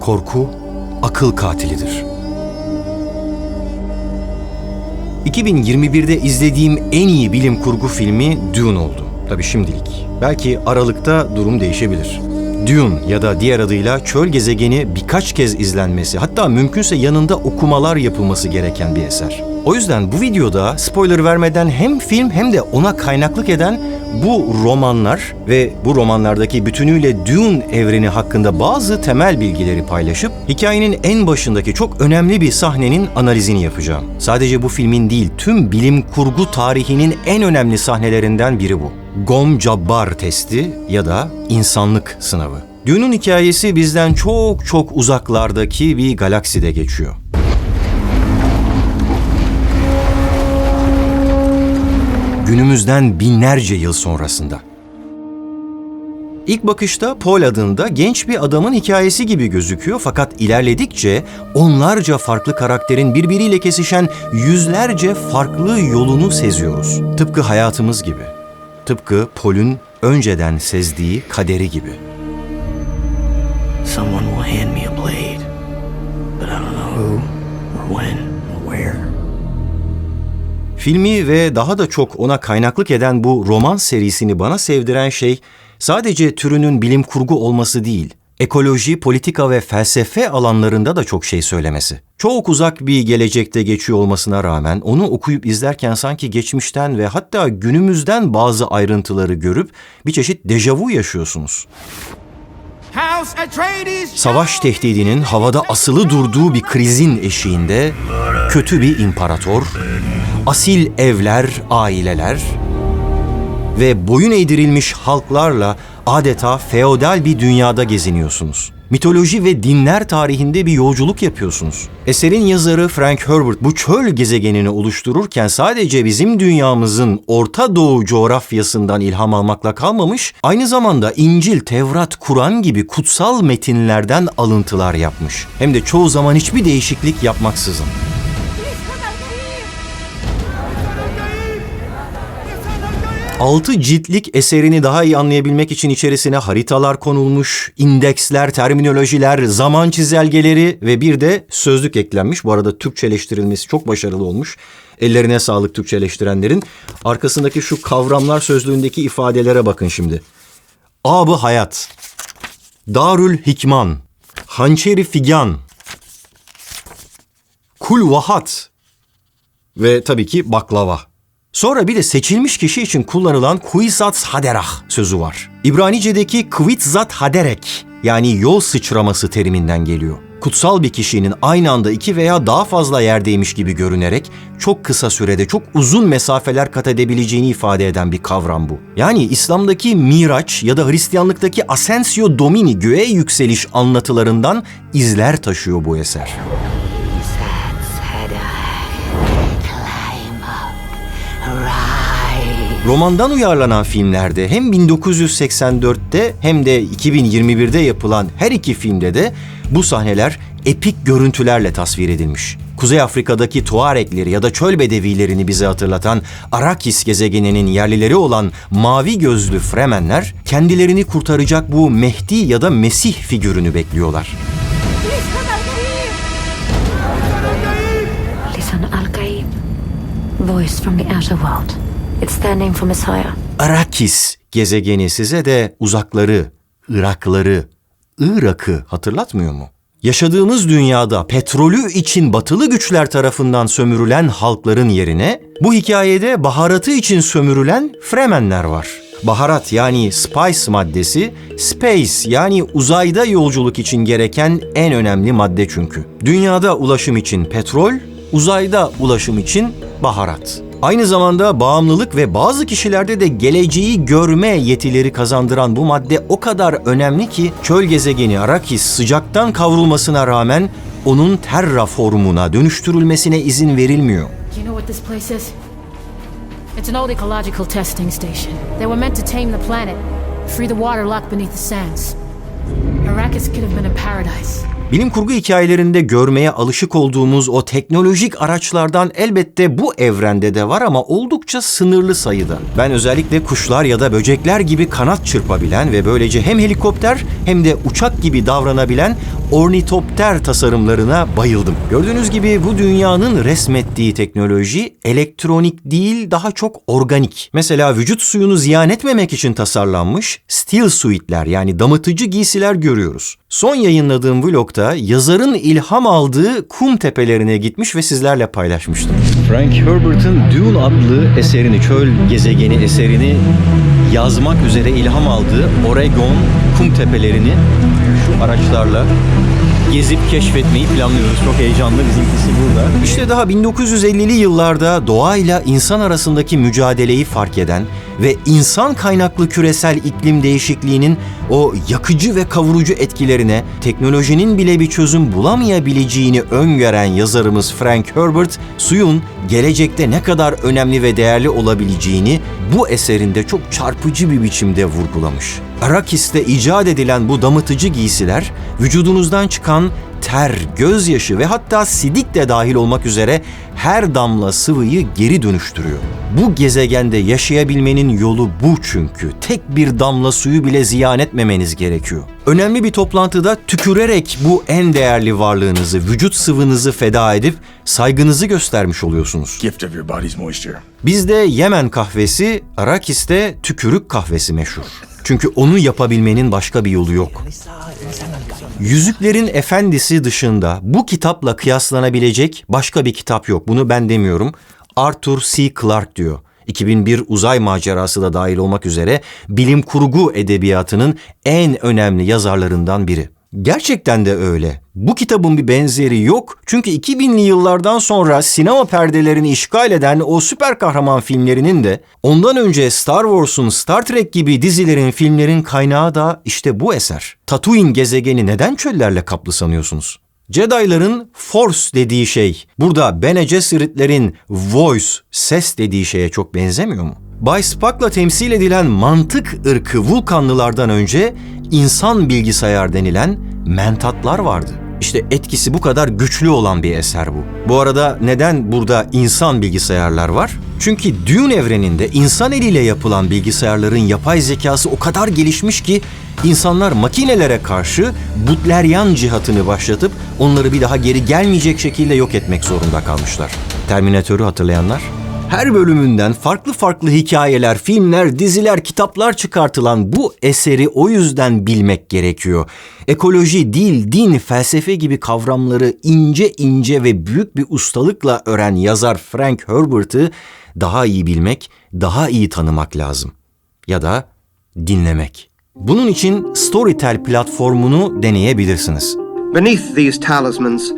Korku akıl katilidir. 2021'de izlediğim en iyi bilim kurgu filmi Dune oldu. Tabii şimdilik. Belki Aralık'ta durum değişebilir. Dune ya da diğer adıyla Çöl Gezegeni birkaç kez izlenmesi, hatta mümkünse yanında okumalar yapılması gereken bir eser. O yüzden bu videoda spoiler vermeden hem film hem de ona kaynaklık eden bu romanlar ve bu romanlardaki bütünüyle Dune evreni hakkında bazı temel bilgileri paylaşıp hikayenin en başındaki çok önemli bir sahnenin analizini yapacağım. Sadece bu filmin değil, tüm bilim kurgu tarihinin en önemli sahnelerinden biri bu. Gom Jabbar testi ya da insanlık sınavı. Dune'un hikayesi bizden çok çok uzaklardaki bir galakside geçiyor. Günümüzden binlerce yıl sonrasında. İlk bakışta Paul adında genç bir adamın hikayesi gibi gözüküyor fakat ilerledikçe onlarca farklı karakterin birbiriyle kesişen yüzlerce farklı yolunu seziyoruz. Tıpkı hayatımız gibi. Tıpkı Paul'ün önceden sezdiği kaderi gibi. Someone will hand me a blade, but I don't know who, or when. Filmi ve daha da çok ona kaynaklık eden bu roman serisini bana sevdiren şey sadece türünün bilim kurgu olması değil, ekoloji, politika ve felsefe alanlarında da çok şey söylemesi. Çok uzak bir gelecekte geçiyor olmasına rağmen onu okuyup izlerken sanki geçmişten ve hatta günümüzden bazı ayrıntıları görüp bir çeşit dejavu yaşıyorsunuz. Savaş tehdidinin havada asılı durduğu bir krizin eşiğinde kötü bir imparator, asil evler, aileler ve boyun eğdirilmiş halklarla adeta feodal bir dünyada geziniyorsunuz. Mitoloji ve dinler tarihinde bir yolculuk yapıyorsunuz. Eserin yazarı Frank Herbert bu çöl gezegenini oluştururken sadece bizim dünyamızın Orta Doğu coğrafyasından ilham almakla kalmamış, aynı zamanda İncil, Tevrat, Kur'an gibi kutsal metinlerden alıntılar yapmış. Hem de çoğu zaman hiçbir değişiklik yapmaksızın. Altı ciltlik eserini daha iyi anlayabilmek için içerisine haritalar konulmuş, indeksler, terminolojiler, zaman çizelgeleri ve bir de sözlük eklenmiş. Bu arada Türkçeleştirilmesi çok başarılı olmuş. Ellerine sağlık Türkçeleştirenlerin. Arkasındaki şu kavramlar sözlüğündeki ifadelere bakın şimdi. Abı hayat, Darül Hikman, Hançeri Figan, Kul Vahat ve tabii ki baklava. Sonra bir de seçilmiş kişi için kullanılan Kuisat Haderah sözü var. İbranice'deki Kvitzat Haderek yani yol sıçraması teriminden geliyor. Kutsal bir kişinin aynı anda iki veya daha fazla yerdeymiş gibi görünerek çok kısa sürede çok uzun mesafeler kat edebileceğini ifade eden bir kavram bu. Yani İslam'daki Miraç ya da Hristiyanlıktaki Asensio Domini göğe yükseliş anlatılarından izler taşıyor bu eser. Romandan uyarlanan filmlerde hem 1984'te hem de 2021'de yapılan her iki filmde de bu sahneler epik görüntülerle tasvir edilmiş. Kuzey Afrika'daki Tuarekleri ya da çöl bedevilerini bize hatırlatan Arakis gezegeninin yerlileri olan mavi gözlü Fremenler kendilerini kurtaracak bu Mehdi ya da Mesih figürünü bekliyorlar. Listen, Al-Gaib. Voice from the outer world. It's their name for Messiah. Arakis gezegeni size de uzakları, Irakları, Irak'ı hatırlatmıyor mu? Yaşadığımız dünyada petrolü için batılı güçler tarafından sömürülen halkların yerine bu hikayede baharatı için sömürülen Fremenler var. Baharat yani spice maddesi, space yani uzayda yolculuk için gereken en önemli madde çünkü. Dünyada ulaşım için petrol, uzayda ulaşım için baharat. Aynı zamanda bağımlılık ve bazı kişilerde de geleceği görme yetileri kazandıran bu madde o kadar önemli ki çöl gezegeni Arakis sıcaktan kavrulmasına rağmen onun terraformuna dönüştürülmesine izin verilmiyor. You know what this place is? It's an old ecological testing station. They were meant to tame the planet, free the water locked beneath the sands. Arrakis could have been a paradise. Bilim kurgu hikayelerinde görmeye alışık olduğumuz o teknolojik araçlardan elbette bu evrende de var ama oldukça sınırlı sayıda. Ben özellikle kuşlar ya da böcekler gibi kanat çırpabilen ve böylece hem helikopter hem de uçak gibi davranabilen ornitopter tasarımlarına bayıldım. Gördüğünüz gibi bu dünyanın resmettiği teknoloji elektronik değil daha çok organik. Mesela vücut suyunu ziyan etmemek için tasarlanmış steel suitler yani damıtıcı giysiler görüyoruz. Son yayınladığım vlogta yazarın ilham aldığı kum tepelerine gitmiş ve sizlerle paylaşmıştım. Frank Herbert'ın Dune adlı eserini, çöl gezegeni eserini yazmak üzere ilham aldığı Oregon kum tepelerini şu araçlarla gezip keşfetmeyi planlıyoruz. Çok heyecanlı bizimkisi burada. İşte daha 1950'li yıllarda doğayla insan arasındaki mücadeleyi fark eden ve insan kaynaklı küresel iklim değişikliğinin o yakıcı ve kavurucu etkilerine teknolojinin bile bir çözüm bulamayabileceğini öngören yazarımız Frank Herbert, suyun gelecekte ne kadar önemli ve değerli olabileceğini bu eserinde çok çarpıcı bir biçimde vurgulamış. Arakis'te icat edilen bu damıtıcı giysiler vücudunuzdan çıkan ter, gözyaşı ve hatta sidik de dahil olmak üzere her damla sıvıyı geri dönüştürüyor. Bu gezegende yaşayabilmenin yolu bu çünkü. Tek bir damla suyu bile ziyan etmemeniz gerekiyor. Önemli bir toplantıda tükürerek bu en değerli varlığınızı, vücut sıvınızı feda edip saygınızı göstermiş oluyorsunuz. gift of your body's moisture. Bizde Yemen kahvesi, Arakis'te tükürük kahvesi meşhur. Çünkü onu yapabilmenin başka bir yolu yok. Yüzüklerin Efendisi dışında bu kitapla kıyaslanabilecek başka bir kitap yok. Bunu ben demiyorum. Arthur C. Clarke diyor. 2001 uzay macerası da dahil olmak üzere bilim kurgu edebiyatının en önemli yazarlarından biri. Gerçekten de öyle. Bu kitabın bir benzeri yok. Çünkü 2000'li yıllardan sonra sinema perdelerini işgal eden o süper kahraman filmlerinin de ondan önce Star Wars'un, Star Trek gibi dizilerin, filmlerin kaynağı da işte bu eser. Tatooine gezegeni neden çöllerle kaplı sanıyorsunuz? Jedi'ların Force dediği şey, burada Bene Gesserit'lerin Voice, ses dediği şeye çok benzemiyor mu? Bay Spock'la temsil edilen mantık ırkı Vulkanlılardan önce insan bilgisayar denilen mentatlar vardı. İşte etkisi bu kadar güçlü olan bir eser bu. Bu arada neden burada insan bilgisayarlar var? Çünkü Dune evreninde insan eliyle yapılan bilgisayarların yapay zekası o kadar gelişmiş ki insanlar makinelere karşı Butlerian cihatını başlatıp onları bir daha geri gelmeyecek şekilde yok etmek zorunda kalmışlar. Terminatörü hatırlayanlar? Her bölümünden farklı farklı hikayeler, filmler, diziler, kitaplar çıkartılan bu eseri o yüzden bilmek gerekiyor. Ekoloji, dil, din, felsefe gibi kavramları ince ince ve büyük bir ustalıkla öğren yazar Frank Herbert'ı daha iyi bilmek, daha iyi tanımak lazım. Ya da dinlemek. Bunun için Storytel platformunu deneyebilirsiniz. Beneath these talismans,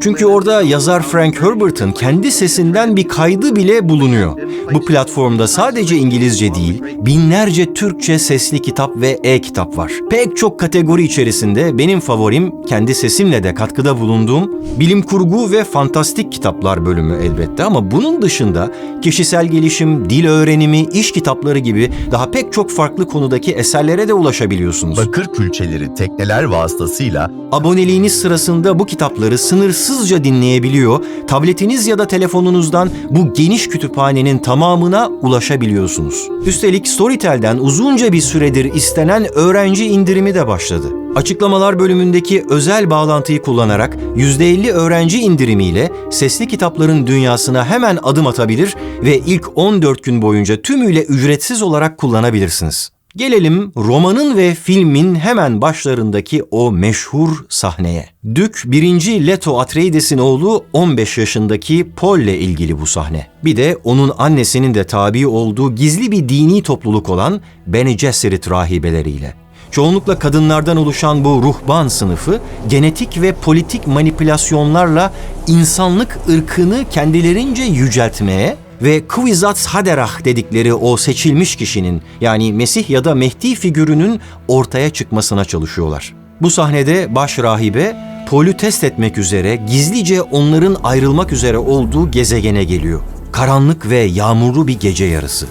Çünkü orada yazar Frank Herbert'ın kendi sesinden bir kaydı bile bulunuyor. Bu platformda sadece İngilizce değil, binlerce Türkçe sesli kitap ve e-kitap var. Pek çok kategori içerisinde benim favorim kendi sesimle de katkıda bulunduğum bilim kurgu ve fantastik kitaplar bölümü elbette ama bunun dışında kişisel gelişim, dil öğrenimi, iş kitapları gibi daha pek çok farklı konudaki eserlere de ulaşabiliyorsunuz. bakır külçeleri tekneler vasıtasıyla Aboneliğiniz sırasında bu kitapları sınırsızca dinleyebiliyor, tabletiniz ya da telefonunuzdan bu geniş kütüphanenin tamamına ulaşabiliyorsunuz. Üstelik Storytel'den uzunca bir süredir istenen öğrenci indirimi de başladı. Açıklamalar bölümündeki özel bağlantıyı kullanarak %50 öğrenci indirimiyle sesli kitapların dünyasına hemen adım atabilir ve ilk 14 gün boyunca tümüyle ücretsiz olarak kullanabilirsiniz. Gelelim romanın ve filmin hemen başlarındaki o meşhur sahneye. Dük 1. Leto Atreides'in oğlu 15 yaşındaki Paul ile ilgili bu sahne. Bir de onun annesinin de tabi olduğu gizli bir dini topluluk olan Bene Gesserit rahibeleriyle. Çoğunlukla kadınlardan oluşan bu ruhban sınıfı genetik ve politik manipülasyonlarla insanlık ırkını kendilerince yüceltmeye ve Kvisatz Haderah dedikleri o seçilmiş kişinin yani Mesih ya da Mehdi figürünün ortaya çıkmasına çalışıyorlar. Bu sahnede baş rahibe Pol'ü test etmek üzere gizlice onların ayrılmak üzere olduğu gezegene geliyor. Karanlık ve yağmurlu bir gece yarısı.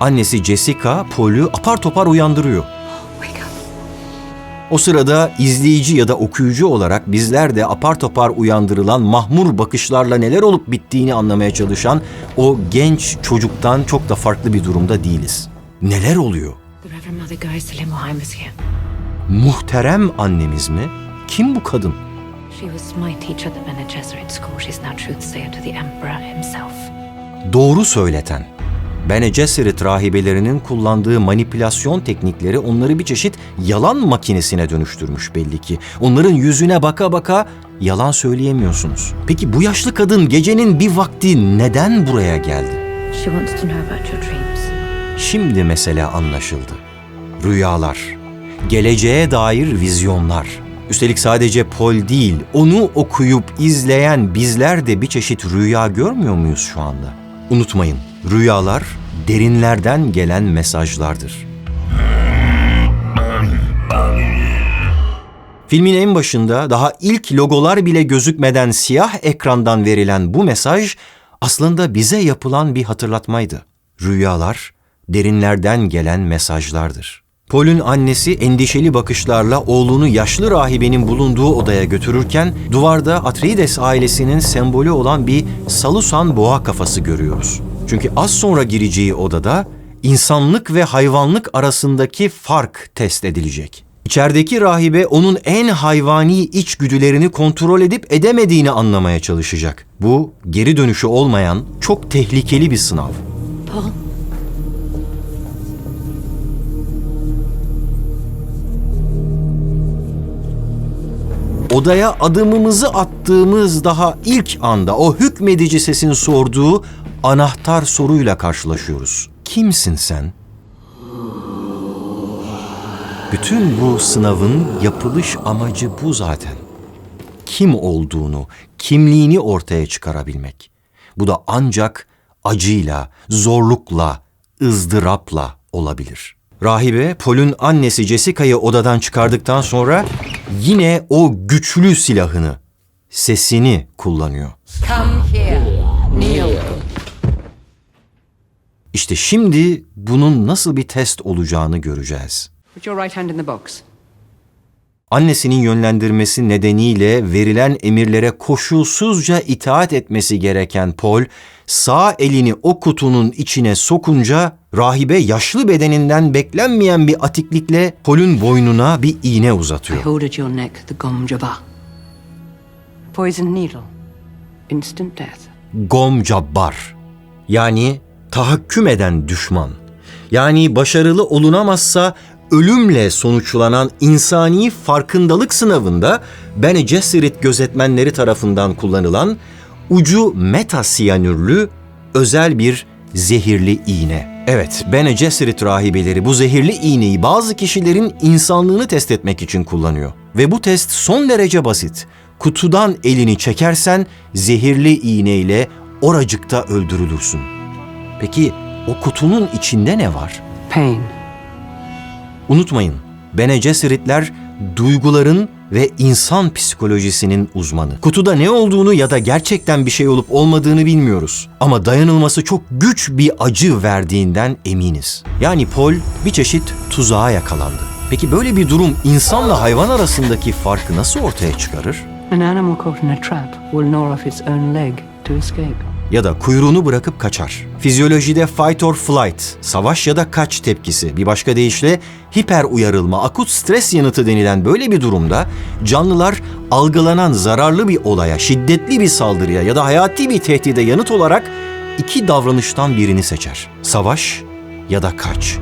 Annesi Jessica Pol'ü apar topar uyandırıyor. O sırada izleyici ya da okuyucu olarak bizler de apar topar uyandırılan mahmur bakışlarla neler olup bittiğini anlamaya çalışan o genç çocuktan çok da farklı bir durumda değiliz. Neler oluyor? Muhterem annemiz mi? Kim bu kadın? Doğru söyleten. Bene Gesserit rahibelerinin kullandığı manipülasyon teknikleri onları bir çeşit yalan makinesine dönüştürmüş belli ki. Onların yüzüne baka baka yalan söyleyemiyorsunuz. Peki bu yaşlı kadın gecenin bir vakti neden buraya geldi? Şimdi mesele anlaşıldı. Rüyalar, geleceğe dair vizyonlar. Üstelik sadece Paul değil, onu okuyup izleyen bizler de bir çeşit rüya görmüyor muyuz şu anda? Unutmayın, rüyalar derinlerden gelen mesajlardır. Filmin en başında daha ilk logolar bile gözükmeden siyah ekrandan verilen bu mesaj aslında bize yapılan bir hatırlatmaydı. Rüyalar derinlerden gelen mesajlardır. Paul'ün annesi endişeli bakışlarla oğlunu yaşlı rahibenin bulunduğu odaya götürürken duvarda Atreides ailesinin sembolü olan bir salusan boğa kafası görüyoruz. Çünkü az sonra gireceği odada insanlık ve hayvanlık arasındaki fark test edilecek. İçerideki rahibe onun en hayvani içgüdülerini kontrol edip edemediğini anlamaya çalışacak. Bu geri dönüşü olmayan çok tehlikeli bir sınav. Paul? Odaya adımımızı attığımız daha ilk anda o hükmedici sesin sorduğu anahtar soruyla karşılaşıyoruz. Kimsin sen? Bütün bu sınavın yapılış amacı bu zaten. Kim olduğunu, kimliğini ortaya çıkarabilmek. Bu da ancak acıyla, zorlukla, ızdırapla olabilir. Rahibe, Paul'ün annesi Jessica'yı odadan çıkardıktan sonra yine o güçlü silahını, sesini kullanıyor. Come here. Kneel. İşte şimdi bunun nasıl bir test olacağını göreceğiz. Put your right hand in the box. Annesinin yönlendirmesi nedeniyle verilen emirlere koşulsuzca itaat etmesi gereken Paul, sağ elini o kutunun içine sokunca rahibe yaşlı bedeninden beklenmeyen bir atiklikle Paul'ün boynuna bir iğne I uzatıyor. hold at your neck the Gom Jabbar. Poison needle. Instant death. Gom Cabbar. Yani tahakküm eden düşman. Yani başarılı olunamazsa ölümle sonuçlanan insani farkındalık sınavında Bene Gesserit gözetmenleri tarafından kullanılan ucu metasiyanürlü özel bir zehirli iğne. Evet, Bene Gesserit rahibeleri bu zehirli iğneyi bazı kişilerin insanlığını test etmek için kullanıyor. Ve bu test son derece basit. Kutudan elini çekersen zehirli iğneyle oracıkta öldürülürsün. Peki o kutunun içinde ne var? Pain. Unutmayın, Bene Gesseritler duyguların ve insan psikolojisinin uzmanı. Kutuda ne olduğunu ya da gerçekten bir şey olup olmadığını bilmiyoruz. Ama dayanılması çok güç bir acı verdiğinden eminiz. Yani Paul bir çeşit tuzağa yakalandı. Peki böyle bir durum insanla hayvan arasındaki farkı nasıl ortaya çıkarır? An animal caught in a trap will gnaw off its own leg to escape. Ya da kuyruğunu bırakıp kaçar. Fizyolojide fight or flight, savaş ya da kaç tepkisi. Bir başka deyişle hiper uyarılma, akut stres yanıtı denilen böyle bir durumda canlılar algılanan zararlı bir olaya, şiddetli bir saldırıya ya da hayati bir tehdide yanıt olarak iki davranıştan birini seçer. Savaş ya da kaç.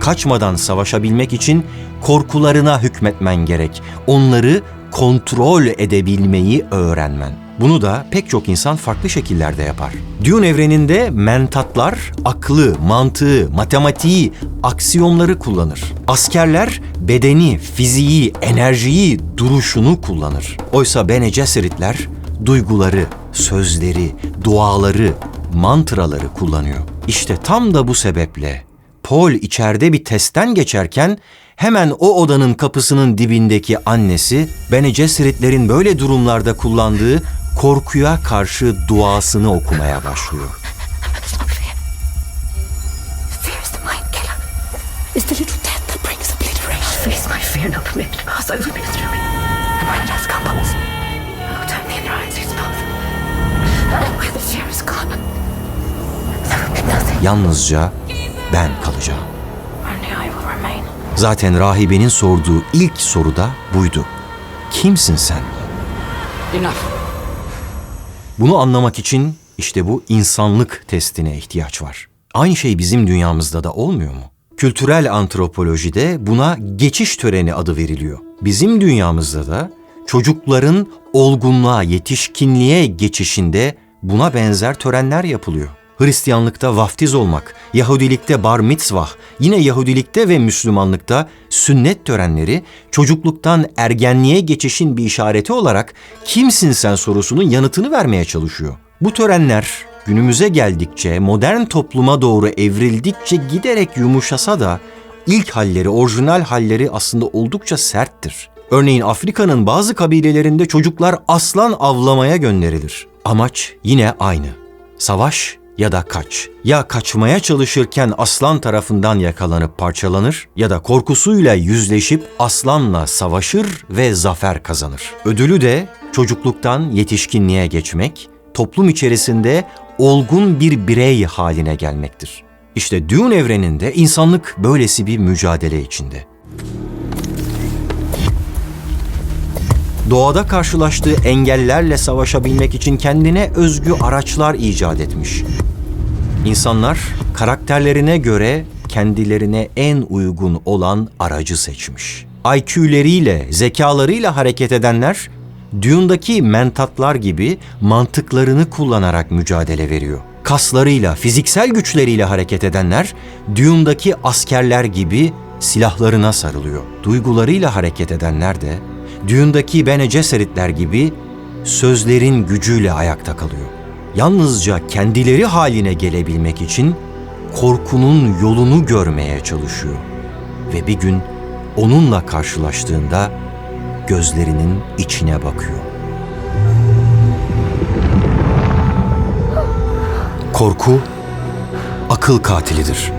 Kaçmadan savaşabilmek için korkularına hükmetmen gerek. Onları kontrol edebilmeyi öğrenmen. Bunu da pek çok insan farklı şekillerde yapar. Dune evreninde mentatlar aklı, mantığı, matematiği, aksiyonları kullanır. Askerler bedeni, fiziği, enerjiyi, duruşunu kullanır. Oysa Bene Gesseritler duyguları, sözleri, duaları, mantraları kullanıyor. İşte tam da bu sebeple Paul içeride bir testten geçerken hemen o odanın kapısının dibindeki annesi Bene Gesseritlerin böyle durumlarda kullandığı korkuya karşı duasını okumaya başlıyor. Oh, nothing. Yalnızca ben kalacağım. Zaten rahibenin sorduğu ilk soru da buydu. Kimsin sen? Enough. Bunu anlamak için işte bu insanlık testine ihtiyaç var. Aynı şey bizim dünyamızda da olmuyor mu? Kültürel antropolojide buna geçiş töreni adı veriliyor. Bizim dünyamızda da çocukların olgunluğa, yetişkinliğe geçişinde buna benzer törenler yapılıyor. Hristiyanlıkta vaftiz olmak, Yahudilikte bar mitzvah, yine Yahudilikte ve Müslümanlıkta sünnet törenleri çocukluktan ergenliğe geçişin bir işareti olarak kimsin sen sorusunun yanıtını vermeye çalışıyor. Bu törenler günümüze geldikçe, modern topluma doğru evrildikçe giderek yumuşasa da ilk halleri, orijinal halleri aslında oldukça serttir. Örneğin Afrika'nın bazı kabilelerinde çocuklar aslan avlamaya gönderilir. Amaç yine aynı. Savaş ya da kaç. Ya kaçmaya çalışırken aslan tarafından yakalanıp parçalanır ya da korkusuyla yüzleşip aslanla savaşır ve zafer kazanır. Ödülü de çocukluktan yetişkinliğe geçmek, toplum içerisinde olgun bir birey haline gelmektir. İşte Dune evreninde insanlık böylesi bir mücadele içinde. Doğada karşılaştığı engellerle savaşabilmek için kendine özgü araçlar icat etmiş. İnsanlar karakterlerine göre kendilerine en uygun olan aracı seçmiş. IQ'leriyle, zekalarıyla hareket edenler Dune'daki mentatlar gibi mantıklarını kullanarak mücadele veriyor. Kaslarıyla, fiziksel güçleriyle hareket edenler Dune'daki askerler gibi silahlarına sarılıyor. Duygularıyla hareket edenler de Dune'daki Bene Gesseritler gibi sözlerin gücüyle ayakta kalıyor. Yalnızca kendileri haline gelebilmek için korkunun yolunu görmeye çalışıyor. Ve bir gün onunla karşılaştığında gözlerinin içine bakıyor. Korku akıl katilidir.